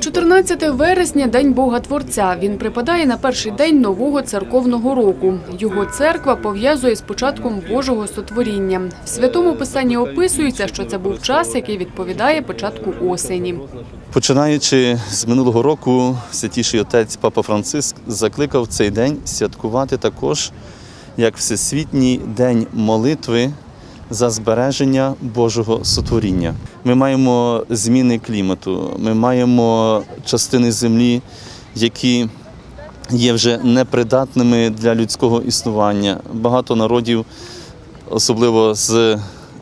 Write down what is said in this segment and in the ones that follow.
14 вересня День Бога Творця. Він припадає на перший день нового церковного року. Його церква пов'язує з початком Божого сотворіння. В святому писанні описується, що це був час, який відповідає початку осені. Починаючи з минулого року, святіший отець Папа Франциск закликав цей день святкувати також як Всесвітній день молитви за збереження Божого сотворіння. Ми маємо зміни клімату, ми маємо частини землі, які є вже непридатними для людського існування. Багато народів, особливо з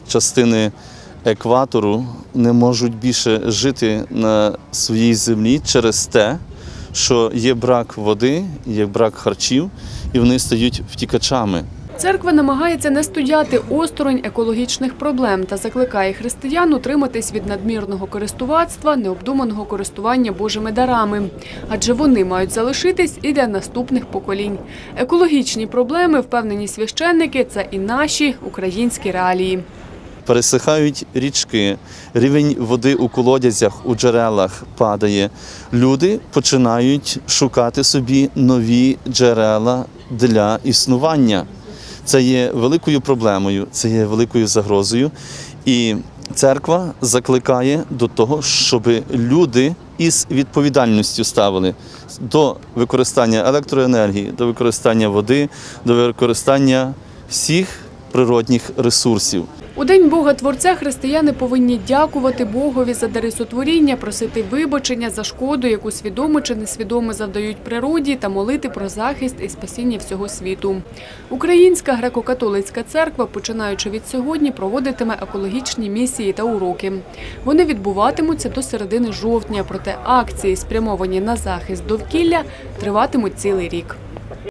частини екватору, не можуть більше жити на своїй землі через те, що є брак води, є брак харчів, і вони стають втікачами. Церква намагається не стояти осторонь екологічних проблем та закликає християн утриматись від надмірного користувацтва, необдуманого користування Божими дарами, адже вони мають залишитись і для наступних поколінь. Екологічні проблеми, впевнені священники, це і наші українські реалії. пересихають річки, рівень води у колодязях, у джерелах падає. Люди починають шукати собі нові джерела для існування. Це є великою проблемою, це є великою загрозою. І церква закликає до того, щоб люди із відповідальністю ставили до використання електроенергії, до використання води, до використання всіх природних ресурсів. У День Бога Творця християни повинні дякувати Богові за дари сотворіння, просити вибачення за шкоду, яку свідомо чи несвідомо завдають природі, та молити про захист і спасіння всього світу. Українська греко-католицька церква, починаючи від сьогодні, проводитиме екологічні місії та уроки. Вони відбуватимуться до середини жовтня, проте акції, спрямовані на захист довкілля, триватимуть цілий рік.